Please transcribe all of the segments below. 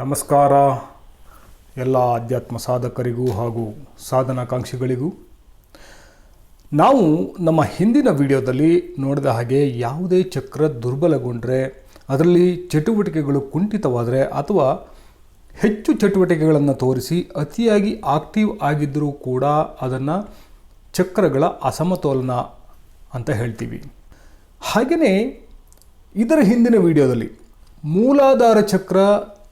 ನಮಸ್ಕಾರ ಎಲ್ಲ ಆಧ್ಯಾತ್ಮ ಸಾಧಕರಿಗೂ ಹಾಗೂ ಸಾಧನಾಕಾಂಕ್ಷಿಗಳಿಗೂ. ನಾವು ನಮ್ಮ ಹಿಂದಿನ ವಿಡಿಯೋದಲ್ಲಿ ನೋಡಿದ ಹಾಗೆ ಯಾವುದೇ ಚಕ್ರ ದುರ್ಬಲಗೊಂಡ್ರೆ, ಅದರಲ್ಲಿ ಚಟುವಟಿಕೆಗಳು ಕುಂಠಿತವಾದರೆ ಅಥವಾ ಹೆಚ್ಚು ಚಟುವಟಿಕೆಗಳನ್ನು ತೋರಿಸಿ ಅತಿಯಾಗಿ ಆಕ್ಟಿವ್ ಆಗಿದ್ದರೂ ಕೂಡ ಅದನ್ನು ಚಕ್ರಗಳ ಅಸಮತೋಲನ ಅಂತ ಹೇಳ್ತೀವಿ. ಹಾಗೆಯೇ ಇದರ ಹಿಂದಿನ ವಿಡಿಯೋದಲ್ಲಿ ಮೂಲಾಧಾರ ಚಕ್ರ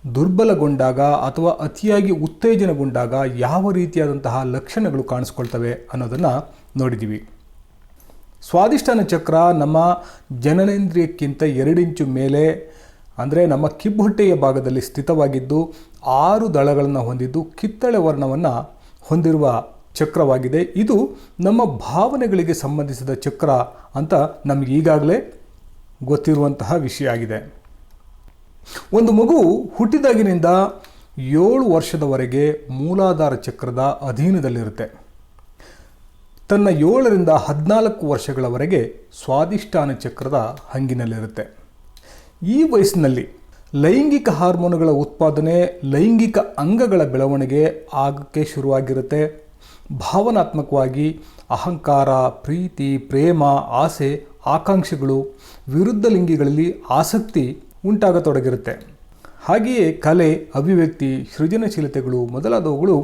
ದುರ್ಬಲಗೊಂಡಾಗ ಅಥವಾ ಅತಿಯಾಗಿ ಉತ್ತೇಜನಗೊಂಡಾಗ ಯಾವ ರೀತಿಯಾದಂತಹ ಲಕ್ಷಣಗಳು ಕಾಣಿಸ್ಕೊಳ್ತವೆ ಅನ್ನೋದನ್ನು ನೋಡಿದ್ದೀವಿ ಸ್ವಾದಿಷ್ಟಾನ ಚಕ್ರ ನಮ್ಮ ಜನನೇಂದ್ರಿಯಕ್ಕಿಂತ ಎರಡಿಂಚು ಮೇಲೆ, ಅಂದರೆ ನಮ್ಮ ಕಿಬ್ಬೊಟ್ಟೆಯ ಭಾಗದಲ್ಲಿ ಸ್ಥಿತವಾಗಿದ್ದು, ಆರು ದಳಗಳನ್ನು ಹೊಂದಿದ್ದು ಕಿತ್ತಳೆ ವರ್ಣವನ್ನು ಹೊಂದಿರುವ ಚಕ್ರವಾಗಿದೆ. ಇದು ನಮ್ಮ ಭಾವನೆಗಳಿಗೆ ಸಂಬಂಧಿಸಿದ ಚಕ್ರ ಅಂತ ನಮಗೀಗಾಗಲೇ ಗೊತ್ತಿರುವಂತಹ ವಿಷಯ ಆಗಿದೆ. ಒಂದು ಮಗು ಹುಟ್ಟಿದಾಗಿನಿಂದ ಏಳು ವರ್ಷದವರೆಗೆ ಮೂಲಾಧಾರ ಚಕ್ರದ ಅಧೀನದಲ್ಲಿರುತ್ತೆ. ತನ್ನ ಏಳರಿಂದ ಹದಿನಾಲ್ಕು ವರ್ಷಗಳವರೆಗೆ ಸ್ವಾದಿಷ್ಠಾನ ಚಕ್ರದ ಹಂಗಿನಲ್ಲಿರುತ್ತೆ. ಈ ವಯಸ್ಸಿನಲ್ಲಿ ಲೈಂಗಿಕ ಹಾರ್ಮೋನುಗಳ ಉತ್ಪಾದನೆ, ಲೈಂಗಿಕ ಅಂಗಗಳ ಬೆಳವಣಿಗೆ ಆಗಕ್ಕೆ ಶುರುವಾಗಿರುತ್ತೆ. ಭಾವನಾತ್ಮಕವಾಗಿ ಅಹಂಕಾರ, ಪ್ರೀತಿ, ಪ್ರೇಮ, ಆಸೆ, ಆಕಾಂಕ್ಷೆಗಳು ವಿರುದ್ಧ ಲಿಂಗಿಗಳಲ್ಲಿ ಆಸಕ್ತಿ ಉಂಟಾಗತೊಡಗಿರುತ್ತೆ ಹಾಗೆಯೇ ಕಲೆ, ಅಭಿವ್ಯಕ್ತಿ, ಸೃಜನಶೀಲತೆಗಳು ಮೊದಲಾದವುಗಳು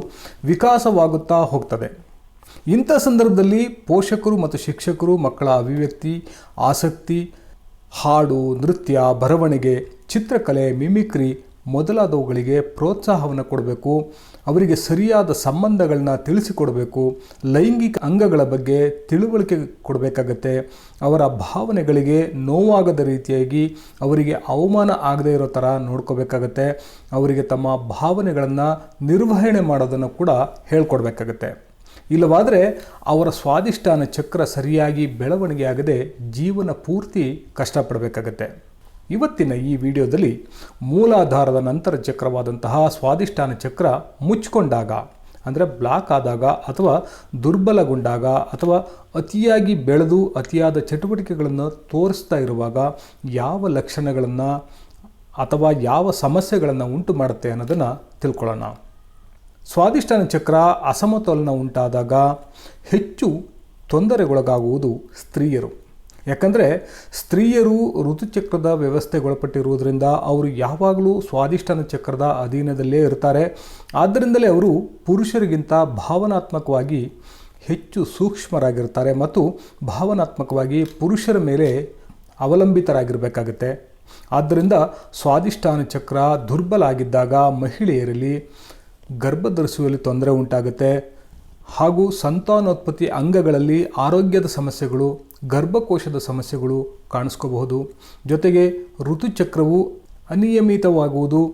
ವಿಕಾಸವಾಗುತ್ತಾ ಹೋಗ್ತದೆ ಇಂಥ ಸಂದರ್ಭದಲ್ಲಿ ಪೋಷಕರು ಮತ್ತು ಶಿಕ್ಷಕರು ಮಕ್ಕಳ ಅಭಿವ್ಯಕ್ತಿ, ಆಸಕ್ತಿ, ಹಾಡು, ನೃತ್ಯ, ಬರವಣಿಗೆ, ಚಿತ್ರಕಲೆ, ಮಿಮಿಕ್ರಿ ಮೊದಲಾದವುಗಳಿಗೆ ಪ್ರೋತ್ಸಾಹವನ್ನು ಕೊಡಬೇಕು, ಅವರಿಗೆ ಸರಿಯಾದ ಸಂಬಂಧಗಳನ್ನ ತಿಳಿಸಿಕೊಡಬೇಕು, ಲೈಂಗಿಕ ಅಂಗಗಳ ಬಗ್ಗೆ ತಿಳುವಳಿಕೆ ಕೊಡಬೇಕಾಗತ್ತೆ, ಅವರ ಭಾವನೆಗಳಿಗೆ ನೋವಾಗದ ರೀತಿಯಾಗಿ ಅವರಿಗೆ ಅವಮಾನ ಆಗದೇ ಇರೋ ಥರ ನೋಡ್ಕೋಬೇಕಾಗತ್ತೆ, ಅವರಿಗೆ ತಮ್ಮ ಭಾವನೆಗಳನ್ನು ನಿರ್ವಹಣೆ ಮಾಡೋದನ್ನು ಕೂಡ ಹೇಳ್ಕೊಡ್ಬೇಕಾಗತ್ತೆ. ಇಲ್ಲವಾದರೆ ಅವರ ಸ್ವಾದಿಷ್ಟಾನ ಚಕ್ರ ಸರಿಯಾಗಿ ಬೆಳವಣಿಗೆ ಆಗದೆ ಜೀವನ ಪೂರ್ತಿ ಕಷ್ಟಪಡಬೇಕಾಗತ್ತೆ. ಇವತ್ತಿನ ಈ ವಿಡಿಯೋದಲ್ಲಿ ಮೂಲಾಧಾರದ ನಂತರ ಚಕ್ರವಾದಂತಹ ಸ್ವಾದಿಷ್ಠಾನ ಚಕ್ರ ಮುಚ್ಚಿಕೊಂಡಾಗ, ಅಂದರೆ ಬ್ಲಾಕ್ ಆದಾಗ ಅಥವಾ ದುರ್ಬಲಗೊಂಡಾಗ ಅಥವಾ ಅತಿಯಾಗಿ ಬೆಳೆದು ಅತಿಯಾದ ಚಟುವಟಿಕೆಗಳನ್ನು ತೋರಿಸ್ತಾ ಇರುವಾಗ ಯಾವ ಲಕ್ಷಣಗಳನ್ನು ಅಥವಾ ಯಾವ ಸಮಸ್ಯೆಗಳನ್ನು ಉಂಟು ಮಾಡುತ್ತೆ ಅನ್ನೋದನ್ನು ತಿಳ್ಕೊಳ್ಳೋಣ. ಸ್ವಾದಿಷ್ಠಾನ ಚಕ್ರ ಅಸಮತೋಲನ ಉಂಟಾದಾಗ ಹೆಚ್ಚು ತೊಂದರೆಗೊಳಗಾಗುವುದು ಸ್ತ್ರೀಯರು. ಯಾಕಂದರೆ ಸ್ತ್ರೀಯರು ಋತುಚಕ್ರದ ವ್ಯವಸ್ಥೆಗೊಳಪಟ್ಟಿರುವುದರಿಂದ ಅವರು ಯಾವಾಗಲೂ ಸ್ವಾದಿಷ್ಟಾನ ಚಕ್ರದ ಅಧೀನದಲ್ಲೇ ಇರ್ತಾರೆ. ಆದ್ದರಿಂದಲೇ ಅವರು ಪುರುಷರಿಗಿಂತ ಭಾವನಾತ್ಮಕವಾಗಿ ಹೆಚ್ಚು ಸೂಕ್ಷ್ಮರಾಗಿರ್ತಾರೆ ಮತ್ತು ಭಾವನಾತ್ಮಕವಾಗಿ ಪುರುಷರ ಮೇಲೆ ಅವಲಂಬಿತರಾಗಿರಬೇಕಾಗತ್ತೆ. ಆದ್ದರಿಂದ ಸ್ವಾದಿಷ್ಟಾನ ಚಕ್ರ ದುರ್ಬಲ ಆಗಿದ್ದಾಗ ಮಹಿಳೆಯರಲ್ಲಿ ಗರ್ಭಧರಿಸುವಲ್ಲಿ ತೊಂದರೆ ಉಂಟಾಗುತ್ತೆ. ಹಾಗೂ ಸಂತಾನೋತ್ಪತ್ತಿ ಅಂಗಗಳಲ್ಲಿ ಆರೋಗ್ಯದ ಸಮಸ್ಯೆಗಳು, ಗರ್ಭಕೋಶದ ಸಮಸ್ಯೆಗಳು ಕಾಣಿಸ್ಕೋಬಹುದು. ಜೊತೆಗೆ ಋತುಚಕ್ರವು ಅನಿಯಮಿತವಾಗುವುದು.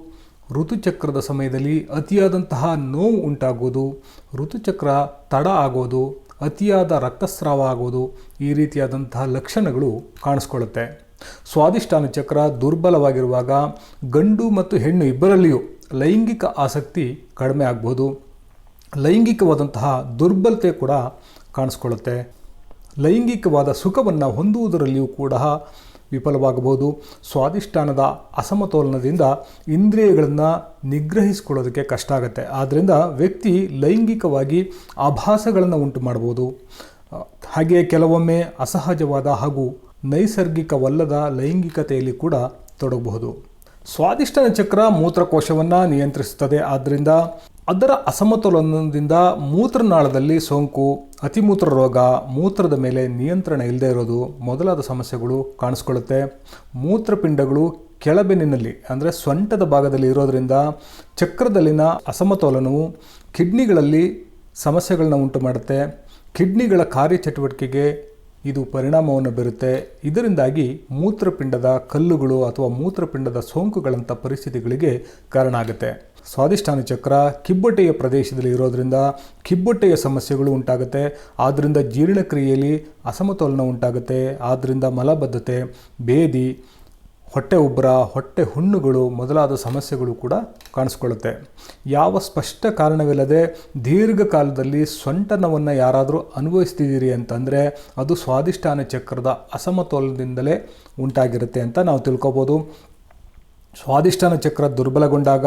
ಋತುಚಕ್ರದ ಸಮಯದಲ್ಲಿ ಅತಿಯಾದಂತಹ ನೋವು ಉಂಟಾಗುವುದು. ಋತುಚಕ್ರ ತಡ ಆಗೋದು, ಅತಿಯಾದ ರಕ್ತಸ್ರಾವ ಆಗೋದು ಈ ರೀತಿಯಾದಂತಹ ಲಕ್ಷಣಗಳು ಕಾಣಿಸ್ಕೊಳ್ಳುತ್ತೆ. ಸ್ವಾದಿಷ್ಟಾನ ಚಕ್ರ ದುರ್ಬಲವಾಗಿರುವಾಗ ಗಂಡು ಮತ್ತು ಹೆಣ್ಣು ಇಬ್ಬರಲ್ಲಿಯೂ ಲೈಂಗಿಕ ಆಸಕ್ತಿ ಕಡಿಮೆ ಆಗ್ಬೋದು ಲೈಂಗಿಕವಾದಂತಹ ದುರ್ಬಲತೆ ಕೂಡ ಕಾಣಿಸ್ಕೊಳ್ಳುತ್ತೆ. ಲೈಂಗಿಕವಾದ ಸುಖವನ್ನು ಹೊಂದುವುದರಲ್ಲಿಯೂ ಕೂಡ ವಿಫಲವಾಗಬಹುದು. ಸ್ವಾದಿಷ್ಟಾನದ ಅಸಮತೋಲನದಿಂದ ಇಂದ್ರಿಯಗಳನ್ನು ನಿಗ್ರಹಿಸಿಕೊಳ್ಳೋದಕ್ಕೆ ಕಷ್ಟ ಆಗುತ್ತೆ. ಆದ್ದರಿಂದ ವ್ಯಕ್ತಿ ಲೈಂಗಿಕವಾಗಿ ಆಭಾಸಗಳನ್ನು ಉಂಟು ಮಾಡ್ಬೋದು. ಹಾಗೆಯೇ ಕೆಲವೊಮ್ಮೆ ಅಸಹಜವಾದ ಹಾಗೂ ನೈಸರ್ಗಿಕವಲ್ಲದ ಲೈಂಗಿಕತೆಯಲ್ಲಿ ಕೂಡ ತೊಡಗಬಹುದು. ಸ್ವಾದಿಷ್ಟನ ಚಕ್ರ ಮೂತ್ರಕೋಶವನ್ನು ನಿಯಂತ್ರಿಸುತ್ತದೆ. ಆದ್ದರಿಂದ ಅದರ ಅಸಮತೋಲನದಿಂದ ಮೂತ್ರನಾಳದಲ್ಲಿ ಸೋಂಕು, ಅತಿಮೂತ್ರ ರೋಗ, ಮೂತ್ರದ ಮೇಲೆ ನಿಯಂತ್ರಣ ಇಲ್ಲದೆ ಇರೋದು ಮೊದಲಾದ ಸಮಸ್ಯೆಗಳು ಕಾಣಿಸ್ಕೊಳ್ಳುತ್ತೆ. ಮೂತ್ರಪಿಂಡಗಳು ಕೆಳಬೆನ್ನಿನಲ್ಲಿ, ಅಂದರೆ ಸೊಂಟದ ಭಾಗದಲ್ಲಿ ಇರೋದರಿಂದ ಚಕ್ರದಲ್ಲಿನ ಅಸಮತೋಲನವು ಕಿಡ್ನಿಗಳಲ್ಲಿ ಸಮಸ್ಯೆಗಳನ್ನ ಉಂಟು ಮಾಡುತ್ತೆ. ಕಿಡ್ನಿಗಳ ಕಾರ್ಯಚಟುವಟಿಕೆಗೆ ಇದು ಪರಿಣಾಮವನ್ನು ಬೀರುತ್ತೆ. ಇದರಿಂದಾಗಿ ಮೂತ್ರಪಿಂಡದ ಕಲ್ಲುಗಳು ಅಥವಾ ಮೂತ್ರಪಿಂಡದ ಸೋಂಕುಗಳಂಥ ಪರಿಸ್ಥಿತಿಗಳಿಗೆ ಕಾರಣ ಆಗುತ್ತೆ. ಸ್ವಾದಿಷ್ಟಾನ ಚಕ್ರ ಕಿಬ್ಬೊಟ್ಟೆಯ ಪ್ರದೇಶದಲ್ಲಿ ಇರೋದರಿಂದ ಕಿಬ್ಬೊಟ್ಟೆಯ ಸಮಸ್ಯೆಗಳು ಉಂಟಾಗುತ್ತೆ. ಆದ್ದರಿಂದ ಜೀರ್ಣಕ್ರಿಯೆಯಲ್ಲಿ ಅಸಮತೋಲನ ಉಂಟಾಗುತ್ತೆ. ಆದ್ದರಿಂದ ಮಲಬದ್ಧತೆ ಬೇದಿ ಹೊಟ್ಟೆ ಉಬ್ಬರ, ಹೊಟ್ಟೆ ಹುಣ್ಣುಗಳು ಮೊದಲಾದ ಸಮಸ್ಯೆಗಳು ಕೂಡ ಕಾಣಿಸ್ಕೊಳ್ಳುತ್ತೆ. ಯಾವ ಸ್ಪಷ್ಟ ಕಾರಣವಿಲ್ಲದೆ ದೀರ್ಘಕಾಲದಲ್ಲಿ ಸೊಂಟನವನ್ನು ಯಾರಾದರೂ ಅನುಭವಿಸ್ತಿದ್ದೀರಿ ಅಂತಂದರೆ ಅದು ಸ್ವಾದಿಷ್ಠಾನ ಚಕ್ರದ ಅಸಮತೋಲನದಿಂದಲೇ ಉಂಟಾಗಿರುತ್ತೆ ಅಂತ ನಾವು ತಿಳ್ಕೊಬೋದು. ಸ್ವಾದಿಷ್ಠಾನ ಚಕ್ರ ದುರ್ಬಲಗೊಂಡಾಗ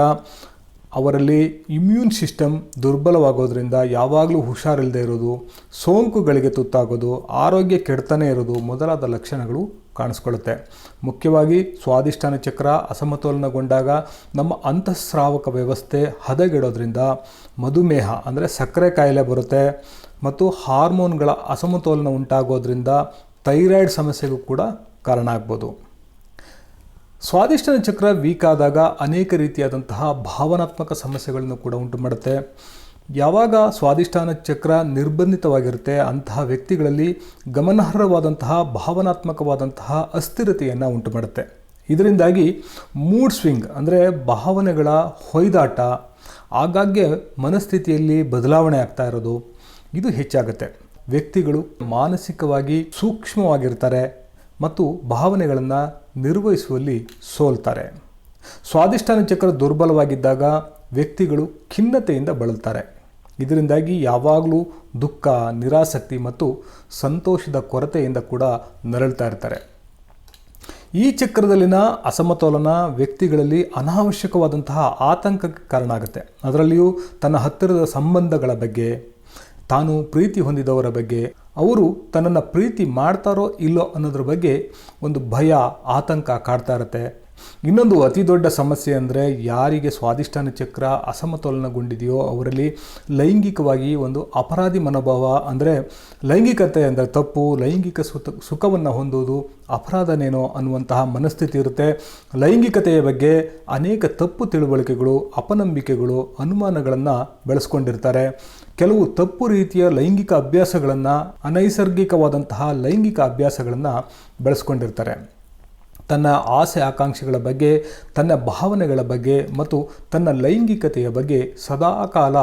ಅವರಲ್ಲಿ ಇಮ್ಯೂನ್ ಸಿಸ್ಟಮ್ ದುರ್ಬಲವಾಗೋದ್ರಿಂದ ಯಾವಾಗಲೂ ಹುಷಾರಿಲ್ಲದೆ ಇರೋದು, ಸೋಂಕುಗಳಿಗೆ ತುತ್ತಾಗೋದು, ಆರೋಗ್ಯ ಕೆಡ್ತಾನೆ ಇರೋದು ಮೊದಲಾದ ಲಕ್ಷಣಗಳು ಕಾಣಿಸ್ಕೊಳ್ಳುತ್ತೆ. ಮುಖ್ಯವಾಗಿ ಸ್ವಾದಿಷ್ಟಾನ ಚಕ್ರ ಅಸಮತೋಲನಗೊಂಡಾಗ ನಮ್ಮ ಅಂತಃಸ್ರಾವಕ ವ್ಯವಸ್ಥೆ ಹದಗೆಡೋದ್ರಿಂದ ಮಧುಮೇಹ ಅಂದರೆ ಸಕ್ಕರೆ ಕಾಯಿಲೆ ಬರುತ್ತೆ ಮತ್ತು ಹಾರ್ಮೋನ್ಗಳ ಅಸಮತೋಲನ ಉಂಟಾಗೋದ್ರಿಂದ ಥೈರಾಯ್ಡ್ ಸಮಸ್ಯೆಗೂ ಕೂಡ ಕಾರಣ ಆಗ್ಬೋದು. ಸ್ವಾದಿಷ್ಟನ ಚಕ್ರ ವೀಕ್ ಆದಾಗ ಅನೇಕ ರೀತಿಯಾದಂತಹ ಭಾವನಾತ್ಮಕ ಸಮಸ್ಯೆಗಳನ್ನು ಕೂಡ ಉಂಟು ಮಾಡುತ್ತೆ. ಯಾವಾಗ ಸ್ವಾದಿಷ್ಟಾನ ಚಕ್ರ ನಿರ್ಬಂಧಿತವಾಗಿರುತ್ತೆ, ಅಂತಹ ವ್ಯಕ್ತಿಗಳಲ್ಲಿ ಗಮನಾರ್ಹವಾದಂತಹ, ಭಾವನಾತ್ಮಕವಾದಂತಹ ಅಸ್ಥಿರತೆಯನ್ನು ಉಂಟು ಮಾಡುತ್ತೆ. ಇದರಿಂದಾಗಿ ಮೂಡ್ ಸ್ವಿಂಗ್ ಅಂದರೆ ಭಾವನೆಗಳ ಹೊಯ್ದಾಟ, ಆಗಾಗ್ಗೆ ಮನಸ್ಥಿತಿಯಲ್ಲಿ ಬದಲಾವಣೆ ಆಗ್ತಾ ಇರೋದು, ಇದು ಹೆಚ್ಚಾಗುತ್ತೆ. ವ್ಯಕ್ತಿಗಳು ಮಾನಸಿಕವಾಗಿ ಸೂಕ್ಷ್ಮವಾಗಿರ್ತಾರೆ ಮತ್ತು ಭಾವನೆಗಳನ್ನು ನಿರ್ವಹಿಸುವಲ್ಲಿ ಸೋಲ್ತಾರೆ. ಸ್ವಾದಿಷ್ಟಾನ ಚಕ್ರ ದುರ್ಬಲವಾಗಿದ್ದಾಗ ವ್ಯಕ್ತಿಗಳು ಖಿನ್ನತೆಯಿಂದ ಬಳಲ್ತಾರೆ. ಇದರಿಂದಾಗಿ ಯಾವಾಗಲೂ ದುಃಖ, ನಿರಾಸಕ್ತಿ ಮತ್ತು ಸಂತೋಷದ ಕೊರತೆಯಿಂದ ಕೂಡ ನರಳ್ತಾ ಇರ್ತಾರೆ. ಈ ಚಕ್ರದಲ್ಲಿನ ಅಸಮತೋಲನ ವ್ಯಕ್ತಿಗಳಲ್ಲಿ ಅನಾವಶ್ಯಕವಾದಂತಹ ಆತಂಕಕ್ಕೆ ಕಾರಣ ಆಗುತ್ತೆ ಅದರಲ್ಲಿಯೂ ತನ್ನ ಹತ್ತಿರದ ಸಂಬಂಧಗಳ ಬಗ್ಗೆ ತಾನು ಪ್ರೀತಿ ಹೊಂದಿದವರ ಬಗ್ಗೆ, ಅವರು ತನ್ನನ್ನು ಪ್ರೀತಿ ಮಾಡ್ತಾರೋ ಇಲ್ಲೋ ಅನ್ನೋದ್ರ ಬಗ್ಗೆ ಒಂದು ಭಯ, ಆತಂಕ ಕಾಡ್ತಾ ಇರುತ್ತೆ. ಇನ್ನೊಂದು ಅತಿ ದೊಡ್ಡ ಸಮಸ್ಯೆ ಅಂದರೆ ಯಾರಿಗೆ ಸ್ವಾಧಿಷ್ಠಾನ ಚಕ್ರ ಅಸಮತೋಲನಗೊಂಡಿದೆಯೋ ಅವರಲ್ಲಿ ಲೈಂಗಿಕವಾಗಿ ಒಂದು ಅಪರಾಧಿ ಮನೋಭಾವ ಅಂದರೆ ಲೈಂಗಿಕತೆ ಅಂದರೆ ತಪ್ಪು, ಲೈಂಗಿಕ ಸುತ, ಸುಖವನ್ನು ಹೊಂದುವುದು ಅಪರಾಧನೇನೋ ಅನ್ನುವಂತಹ ಮನಸ್ಥಿತಿ ಇರುತ್ತೆ. ಲೈಂಗಿಕತೆಯ ಬಗ್ಗೆ ಅನೇಕ ತಪ್ಪು ತಿಳುವಳಿಕೆಗಳು, ಅಪನಂಬಿಕೆಗಳು, ಅನುಮಾನಗಳನ್ನು ಬೆಳೆಸ್ಕೊಂಡಿರ್ತಾರೆ. ಕೆಲವು ತಪ್ಪು ರೀತಿಯ ಲೈಂಗಿಕ ಅಭ್ಯಾಸಗಳನ್ನು, ಅನೈಸರ್ಗಿಕವಾದಂತಹ ಲೈಂಗಿಕ ಅಭ್ಯಾಸಗಳನ್ನು ಬೆಳೆಸ್ಕೊಂಡಿರ್ತಾರೆ. ತನ್ನ ಆಸೆ ಆಕಾಂಕ್ಷೆಗಳ ಬಗ್ಗೆ, ತನ್ನ ಭಾವನೆಗಳ ಬಗ್ಗೆ ಮತ್ತು ತನ್ನ ಲೈಂಗಿಕತೆಯ ಬಗ್ಗೆ ಸದಾ ಕಾಲ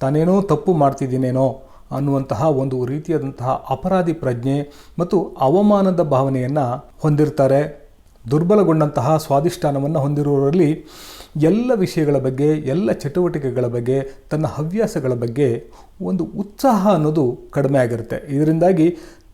ತಾನೇನೋ ತಪ್ಪು ಮಾಡ್ತಿದ್ದೀನೇನೋ ಅನ್ನುವಂತಹ ಒಂದು ರೀತಿಯಾದಂತಹ ಅಪರಾಧಿ ಪ್ರಜ್ಞೆ ಮತ್ತು ಅವಮಾನದ ಭಾವನೆಯನ್ನು ಹೊಂದಿರ್ತಾರೆ. ದುರ್ಬಲಗೊಂಡಂತಹ ಸ್ವಾಧಿಷ್ಠಾನವನ್ನು ಹೊಂದಿರುವವರಲ್ಲಿ ಎಲ್ಲ ವಿಷಯಗಳ ಬಗ್ಗೆ, ಎಲ್ಲ ಚಟುವಟಿಕೆಗಳ ಬಗ್ಗೆ, ತನ್ನ ಹವ್ಯಾಸಗಳ ಬಗ್ಗೆ ಒಂದು ಉತ್ಸಾಹ ಅನ್ನೋದು ಕಡಿಮೆ ಆಗಿರುತ್ತೆ. ಇದರಿಂದಾಗಿ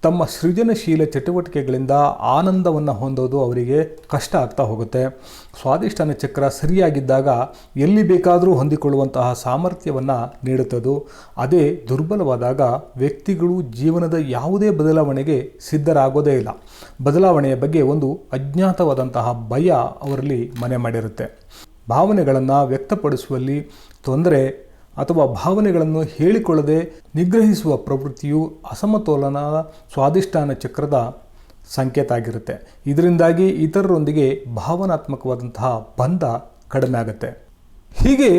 ತಮ್ಮ ಸೃಜನಶೀಲ ಚಟುವಟಿಕೆಗಳಿಂದ ಆನಂದವನ್ನು ಹೊಂದೋದು ಅವರಿಗೆ ಕಷ್ಟ ಆಗ್ತಾ ಹೋಗುತ್ತೆ. ಸ್ವಾದಿಷ್ಟಾನ ಚಕ್ರ ಸರಿಯಾಗಿದ್ದಾಗ ಎಲ್ಲಿ ಬೇಕಾದರೂ ಹೊಂದಿಕೊಳ್ಳುವಂತಹ ಸಾಮರ್ಥ್ಯವನ್ನು ನೀಡುತ್ತದೆ. ಅದೇ ದುರ್ಬಲವಾದಾಗ ವ್ಯಕ್ತಿಗಳು ಜೀವನದ ಯಾವುದೇ ಬದಲಾವಣೆಗೆ ಸಿದ್ಧರಾಗೋದೇ ಇಲ್ಲ. ಬದಲಾವಣೆಯ ಬಗ್ಗೆ ಒಂದು ಅಜ್ಞಾತವಾದಂತಹ ಭಯ ಅವರಲ್ಲಿ ಮನೆ ಮಾಡಿರುತ್ತೆ. ಭಾವನೆಗಳನ್ನು ವ್ಯಕ್ತಪಡಿಸುವಲ್ಲಿ ತೊಂದರೆ ಅಥವಾ ಭಾವನೆಗಳನ್ನು ಹೇಳಿಕೊಳ್ಳದೆ ನಿಗ್ರಹಿಸುವ ಪ್ರವೃತ್ತಿಯು ಅಸಮತೋಲನ ಸ್ವಾಧಿಷ್ಠಾನ ಚಕ್ರದ ಸಂಕೇತ ಆಗಿರುತ್ತೆ. ಇದರಿಂದಾಗಿ ಇತರರೊಂದಿಗೆ ಭಾವನಾತ್ಮಕವಾದಂತಹ ಬಂಧ ಕಡಿಮೆ ಆಗುತ್ತೆ. ಹೀಗೆ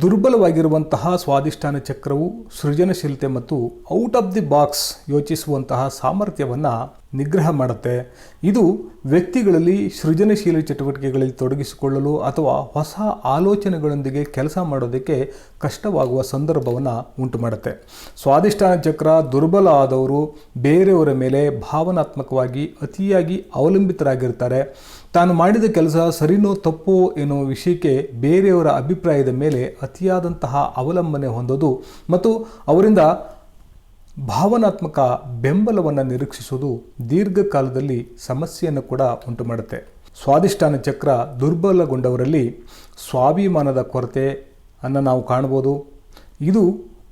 ದುರ್ಬಲವಾಗಿರುವಂತಹ ಸ್ವಾಧಿಷ್ಠಾನ ಚಕ್ರವು ಸೃಜನಶೀಲತೆ ಮತ್ತು ಔಟ್ ಆಫ್ ದಿ ಬಾಕ್ಸ್ ಯೋಚಿಸುವಂತಹ ಸಾಮರ್ಥ್ಯವನ್ನು ನಿಗ್ರಹ ಮಾಡುತ್ತೆ. ಇದು ವ್ಯಕ್ತಿಗಳಲ್ಲಿ ಸೃಜನಶೀಲ ಚಟುವಟಿಕೆಗಳಲ್ಲಿ ತೊಡಗಿಸಿಕೊಳ್ಳಲು ಅಥವಾ ಹೊಸ ಆಲೋಚನೆಗಳೊಂದಿಗೆ ಕೆಲಸ ಮಾಡೋದಕ್ಕೆ ಕಷ್ಟವಾಗುವ ಸಂದರ್ಭವನ್ನು ಉಂಟು ಮಾಡುತ್ತೆ ಸ್ವಾದಿಷ್ಟಾನ ಚಕ್ರ ದುರ್ಬಲ ಆದವರು ಬೇರೆಯವರ ಮೇಲೆ ಭಾವನಾತ್ಮಕವಾಗಿ ಅತಿಯಾಗಿ ಅವಲಂಬಿತರಾಗಿರ್ತಾರೆ. ತಾನು ಮಾಡಿದ ಕೆಲಸ ಸರಿನೋ ತಪ್ಪೋ ಎನ್ನುವ ವಿಷಯಕ್ಕೆ ಬೇರೆಯವರ ಅಭಿಪ್ರಾಯದ ಮೇಲೆ ಅತಿಯಾದಂತಹ ಅವಲಂಬನೆ ಹೊಂದೋದು ಮತ್ತು ಅವರಿಂದ ಭಾವನಾತ್ಮಕ ಬೆಂಬಲವನ್ನು ನಿರೀಕ್ಷಿಸುವುದು ದೀರ್ಘಕಾಲದಲ್ಲಿ ಸಮಸ್ಯೆಯನ್ನು ಕೂಡ ಉಂಟು ಮಾಡುತ್ತೆ ಸ್ವಾದಿಷ್ಟಾನ ಚಕ್ರ ದುರ್ಬಲಗೊಂಡವರಲ್ಲಿ ಸ್ವಾಭಿಮಾನದ ಕೊರತೆ ಅನ್ನು ನಾವು ಕಾಣ್ಬೋದು. ಇದು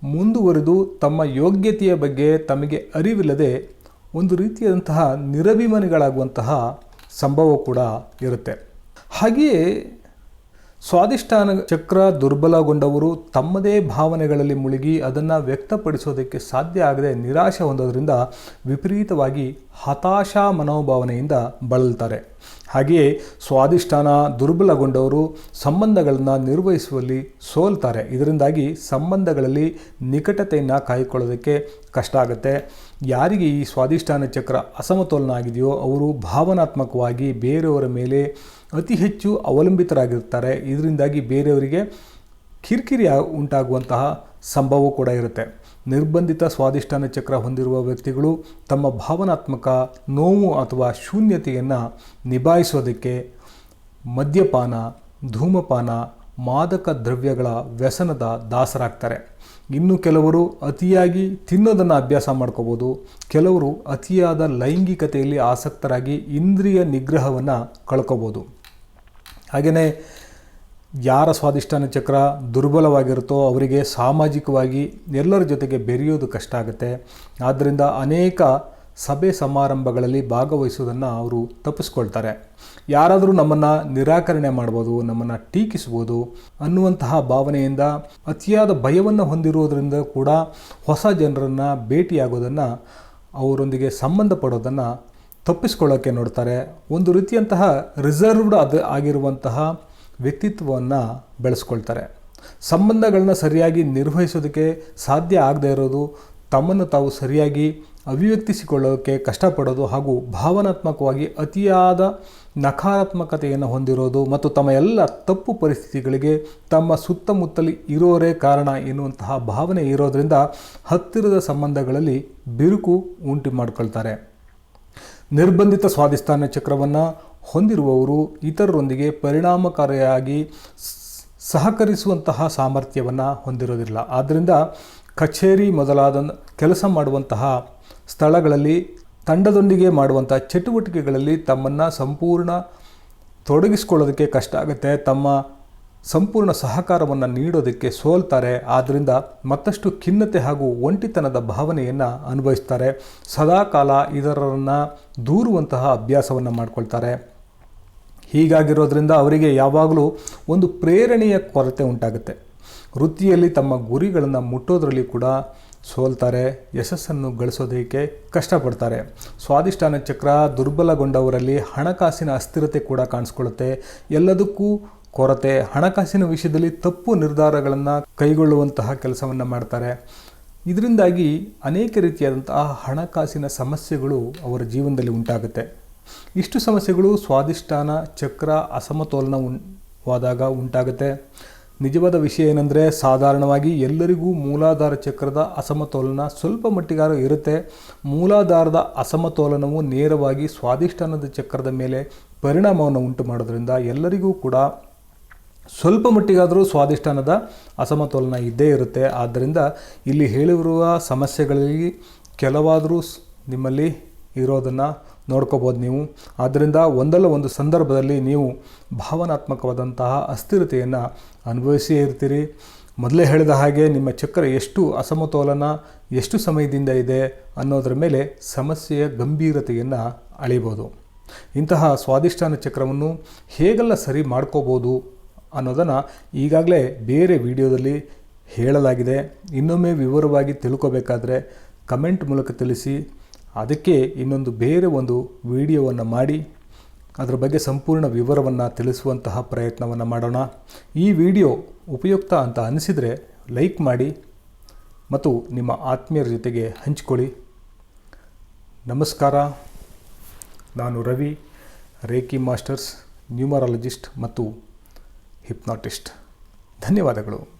ಮುಂದುವರೆದು ತಮ್ಮ ಯೋಗ್ಯತೆಯ ಬಗ್ಗೆ ತಮಗೆ ಅರಿವಿಲ್ಲದೆ ಒಂದು ರೀತಿಯಾದಂತಹ ನಿರಭಿಮಾನಿಗಳಾಗುವಂತಹ ಸಂಭವ ಕೂಡ ಇರುತ್ತೆ. ಹಾಗೆಯೇ ಸ್ವಾದಿಷ್ಟಾನ ಚಕ್ರ ದುರ್ಬಲಗೊಂಡವರು ತಮ್ಮದೇ ಭಾವನೆಗಳಲ್ಲಿ ಮುಳುಗಿ ಅದನ್ನು ವ್ಯಕ್ತಪಡಿಸೋದಕ್ಕೆ ಸಾಧ್ಯ ಆಗದೆ ನಿರಾಶೆ ಹೊಂದೋದ್ರಿಂದ ವಿಪರೀತವಾಗಿ ಹತಾಶಾ ಮನೋಭಾವನೆಯಿಂದ ಬಳಲ್ತಾರೆ. ಹಾಗೆಯೇ ಸ್ವಾದಿಷ್ಠಾನ ದುರ್ಬಲಗೊಂಡವರು ಸಂಬಂಧಗಳನ್ನು ನಿರ್ವಹಿಸುವಲ್ಲಿ ಸೋಲ್ತಾರೆ. ಇದರಿಂದಾಗಿ ಸಂಬಂಧಗಳಲ್ಲಿ ನಿಕಟತೆಯನ್ನು ಕಾಯ್ಕೊಳ್ಳೋದಕ್ಕೆ ಕಷ್ಟ ಆಗುತ್ತೆ. ಯಾರಿಗೆ ಈ ಸ್ವಾಧಿಷ್ಠಾನ ಚಕ್ರ ಅಸಮತೋಲನ ಆಗಿದೆಯೋ ಅವರು ಭಾವನಾತ್ಮಕವಾಗಿ ಬೇರೆಯವರ ಮೇಲೆ ಅತಿ ಹೆಚ್ಚು ಅವಲಂಬಿತರಾಗಿರ್ತಾರೆ ಇದರಿಂದಾಗಿ ಬೇರೆಯವರಿಗೆ ಕಿರಿಕಿರಿ ಉಂಟಾಗುವಂತಹ ಸಂಭವ ಕೂಡ ಇರುತ್ತೆ. ನಿರ್ಬಂಧಿತ ಸ್ವಾದಿಷ್ಟಾನ ಚಕ್ರ ಹೊಂದಿರುವ ವ್ಯಕ್ತಿಗಳು ತಮ್ಮ ಭಾವನಾತ್ಮಕ ನೋವು ಅಥವಾ ಶೂನ್ಯತೆಯನ್ನು ನಿಭಾಯಿಸೋದಕ್ಕೆ ಮದ್ಯಪಾನ, ಧೂಮಪಾನ, ಮಾದಕ ದ್ರವ್ಯಗಳ ವ್ಯಸನದ ದಾಸರಾಗ್ತಾರೆ. ಇನ್ನು ಕೆಲವರು ಅತಿಯಾಗಿ ತಿನ್ನೋದನ್ನು ಅಭ್ಯಾಸ ಮಾಡ್ಕೋಬೋದು. ಕೆಲವರು ಅತಿಯಾದ ಲೈಂಗಿಕತೆಯಲ್ಲಿ ಆಸಕ್ತರಾಗಿ ಇಂದ್ರಿಯ ನಿಗ್ರಹವನ್ನು ಕಳ್ಕೋಬೋದು. ಹಾಗೆಯೇ ಯಾರ ಸ್ವಾದಿಷ್ಟಾನ ಚಕ್ರ ದುರ್ಬಲವಾಗಿರುತ್ತೋ ಅವರಿಗೆ ಸಾಮಾಜಿಕವಾಗಿ ಎಲ್ಲರ ಜೊತೆಗೆ ಬೆರೆಯೋದು ಕಷ್ಟ ಆಗುತ್ತೆ. ಆದ್ದರಿಂದ ಅನೇಕ ಸಭೆ ಸಮಾರಂಭಗಳಲ್ಲಿ ಭಾಗವಹಿಸೋದನ್ನು ಅವರು ತಪ್ಪಿಸ್ಕೊಳ್ತಾರೆ. ಯಾರಾದರೂ ನಮ್ಮನ್ನು ನಿರಾಕರಣೆ ಮಾಡ್ಬೋದು, ನಮ್ಮನ್ನು ಟೀಕಿಸ್ಬೋದು ಅನ್ನುವಂತಹ ಭಾವನೆಯಿಂದ ಅತಿಯಾದ ಭಯವನ್ನು ಹೊಂದಿರುವುದರಿಂದ ಕೂಡ ಹೊಸ ಜನರನ್ನು ಭೇಟಿಯಾಗೋದನ್ನು ಅವರೊಂದಿಗೆ ಸಂಬಂಧ ಪಡೋದನ್ನು ತಪ್ಪಿಸ್ಕೊಳ್ಳೋಕ್ಕೆ ನೋಡ್ತಾರೆ. ಒಂದು ರೀತಿಯಂತಹ ರಿಸರ್ವ್ಡ್ ಅದು ಆಗಿರುವಂತಹ ವ್ಯಕ್ತಿತ್ವವನ್ನು ಬೆಳೆಸ್ಕೊಳ್ತಾರೆ. ಸಂಬಂಧಗಳನ್ನ ಸರಿಯಾಗಿ ನಿರ್ವಹಿಸೋದಕ್ಕೆ ಸಾಧ್ಯ ಆಗದೇ ಇರೋದು, ತಮ್ಮನ್ನು ತಾವು ಸರಿಯಾಗಿ ಅಭಿವ್ಯಕ್ತಿಸಿಕೊಳ್ಳೋಕ್ಕೆ ಕಷ್ಟಪಡೋದು ಹಾಗೂ ಭಾವನಾತ್ಮಕವಾಗಿ ಅತಿಯಾದ ನಕಾರಾತ್ಮಕತೆಯನ್ನು ಹೊಂದಿರೋದು ಮತ್ತು ತಮ್ಮ ಎಲ್ಲ ತಪ್ಪು ಪರಿಸ್ಥಿತಿಗಳಿಗೆ ತಮ್ಮ ಸುತ್ತಮುತ್ತಲಿ ಇರೋರೇ ಕಾರಣ ಎನ್ನುವಂತಹ ಭಾವನೆ ಇರೋದರಿಂದ ಹತ್ತಿರದ ಸಂಬಂಧಗಳಲ್ಲಿ ಬಿರುಕು ಉಂಟು ಮಾಡಿಕೊಳ್ತಾರೆ ನಿರ್ಬಂಧಿತ ಸ್ವಾಧಿಷ್ಠಾನ ಚಕ್ರವನ್ನು ಹೊಂದಿರುವವರು ಇತರರೊಂದಿಗೆ ಪರಿಣಾಮಕಾರಿಯಾಗಿ ಸಹಕರಿಸುವಂತಹ ಸಾಮರ್ಥ್ಯವನ್ನು ಹೊಂದಿರೋದಿಲ್ಲ ಆದ್ದರಿಂದ ಕಚೇರಿ ಮೊದಲಾದ ಕೆಲಸ ಮಾಡುವಂತಹ ಸ್ಥಳಗಳಲ್ಲಿ ತಂಡದೊಂದಿಗೆ ಮಾಡುವಂಥ ಚಟುವಟಿಕೆಗಳಲ್ಲಿ ತಮ್ಮನ್ನು ಸಂಪೂರ್ಣ ತೊಡಗಿಸ್ಕೊಳ್ಳೋದಕ್ಕೆ ಕಷ್ಟ ಆಗುತ್ತೆ. ತಮ್ಮ ಸಂಪೂರ್ಣ ಸಹಕಾರವನ್ನು ನೀಡೋದಕ್ಕೆ ಸೋಲ್ತಾರೆ ಆದ್ದರಿಂದ ಮತ್ತಷ್ಟು ಖಿನ್ನತೆ ಹಾಗೂ ಒಂಟಿತನದ ಭಾವನೆಯನ್ನು ಅನುಭವಿಸ್ತಾರೆ. ಸದಾಕಾಲ ಇದರನ್ನು ದೂರುವಂತಹ ಅಭ್ಯಾಸವನ್ನು ಮಾಡ್ಕೊಳ್ತಾರೆ. ಹೀಗಾಗಿರೋದ್ರಿಂದ ಅವರಿಗೆ ಯಾವಾಗಲೂ ಒಂದು ಪ್ರೇರಣೆಯ ಕೊರತೆ ಉಂಟಾಗುತ್ತೆ. ವೃತ್ತಿಯಲ್ಲಿ ತಮ್ಮ ಗುರಿಗಳನ್ನು ಮುಟ್ಟೋದ್ರಲ್ಲಿ ಕೂಡ ಸೋಲ್ತಾರೆ, ಯಶಸ್ಸನ್ನು ಗಳಿಸೋದಕ್ಕೆ ಕಷ್ಟಪಡ್ತಾರೆ. ಸ್ವಾದಿಷ್ಟಾನ ಚಕ್ರ ದುರ್ಬಲಗೊಂಡವರಲ್ಲಿ ಹಣಕಾಸಿನ ಅಸ್ಥಿರತೆ ಕೂಡ ಕಾಣಿಸ್ಕೊಳ್ಳುತ್ತೆ. ಎಲ್ಲದಕ್ಕೂ ಕೊರತೆ, ಹಣಕಾಸಿನ ವಿಷಯದಲ್ಲಿ ತಪ್ಪು ನಿರ್ಧಾರಗಳನ್ನು ಕೈಗೊಳ್ಳುವಂತಹ ಕೆಲಸವನ್ನು ಮಾಡ್ತಾರೆ. ಇದರಿಂದಾಗಿ ಅನೇಕ ರೀತಿಯಾದಂತಹ ಹಣಕಾಸಿನ ಸಮಸ್ಯೆಗಳು ಅವರ ಜೀವನದಲ್ಲಿ ಉಂಟಾಗುತ್ತೆ. ಇಷ್ಟು ಸಮಸ್ಯೆಗಳು ಸ್ವಾದಿಷ್ಠಾನ ಚಕ್ರ, ಅಸಮತೋಲನ ಉಂಟಾದಾಗ ಉಂಟಾಗುತ್ತೆ. ನಿಜವಾದ ವಿಷಯ ಏನಂದರೆ ಸಾಧಾರಣವಾಗಿ ಎಲ್ಲರಿಗೂ ಮೂಲಾಧಾರ ಚಕ್ರದ ಅಸಮತೋಲನ ಸ್ವಲ್ಪ ಮಟ್ಟಿಗಾರ ಇರುತ್ತೆ. ಮೂಲಾಧಾರದ ಅಸಮತೋಲನವು ನೇರವಾಗಿ ಸ್ವಾದಿಷ್ಠಾನದ ಚಕ್ರದ ಮೇಲೆ ಪರಿಣಾಮವನ್ನು ಉಂಟು ಮಾಡೋದ್ರಿಂದ ಎಲ್ಲರಿಗೂ ಕೂಡ ಸ್ವಲ್ಪ ಮಟ್ಟಿಗಾದರೂ ಸ್ವಾದಿಷ್ಟಾನದ ಅಸಮತೋಲನ ಇದ್ದೇ ಇರುತ್ತೆ. ಆದ್ದರಿಂದ ಇಲ್ಲಿ ಹೇಳಿರುವ ಸಮಸ್ಯೆಗಳಲ್ಲಿ ಕೆಲವಾದರೂ ನಿಮ್ಮಲ್ಲಿ ಇರೋದನ್ನು ನೋಡ್ಕೋಬೋದು ನೀವು. ಆದ್ದರಿಂದ ಒಂದಲ್ಲ ಒಂದು ಸಂದರ್ಭದಲ್ಲಿ ನೀವು ಭಾವನಾತ್ಮಕವಾದಂತಹ ಅಸ್ಥಿರತೆಯನ್ನು ಅನುಭವಿಸಿಯೇ ಇರ್ತೀರಿ. ಮೊದಲೇ ಹೇಳಿದ ಹಾಗೆ ನಿಮ್ಮ ಚಕ್ರ ಎಷ್ಟು ಅಸಮತೋಲನ, ಎಷ್ಟು ಸಮಯದಿಂದ ಇದೆ ಅನ್ನೋದರ ಮೇಲೆ ಸಮಸ್ಯೆಯ ಗಂಭೀರತೆಯನ್ನು ಅಳಿಬೋದು ಇಂತಹ ಸ್ವಾದಿಷ್ಟಾನ ಚಕ್ರವನ್ನು ಹೇಗೆಲ್ಲ ಸರಿ ಮಾಡ್ಕೋಬೋದು ಅನ್ನೋದನ್ನು ಈಗಾಗಲೇ ಬೇರೆ ವಿಡಿಯೋದಲ್ಲಿ ಹೇಳಲಾಗಿದೆ. ಇನ್ನೊಮ್ಮೆ ವಿವರವಾಗಿ ತಿಳ್ಕೊಬೇಕಾದ್ರೆ ಕಮೆಂಟ್ ಮೂಲಕ ತಿಳಿಸಿ. ಅದಕ್ಕೆ ಇನ್ನೊಂದು ಬೇರೆ ಒಂದು ವಿಡಿಯೋವನ್ನು ಮಾಡಿ. ಅದರ ಬಗ್ಗೆ ಸಂಪೂರ್ಣ ವಿವರವನ್ನು ತಿಳಿಸುವಂತಹ ಪ್ರಯತ್ನವನ್ನು ಮಾಡೋಣ. ಈ ವಿಡಿಯೋ ಉಪಯುಕ್ತ ಅಂತ ಅನಿಸಿದರೆ ಲೈಕ್ ಮಾಡಿ ಮತ್ತು ನಿಮ್ಮ ಆತ್ಮೀಯರ ಜೊತೆಗೆ ಹಂಚಿಕೊಳ್ಳಿ. ನಮಸ್ಕಾರ. ನಾನು ರವಿ ರೇಕಿ ಮಾಸ್ಟರ್ಸ್, ನ್ಯೂಮರಾಲಜಿಸ್ಟ್ ಮತ್ತು ಹಿಪ್ನಾಟಿಸ್ಟ್. ಧನ್ಯವಾದಗಳು.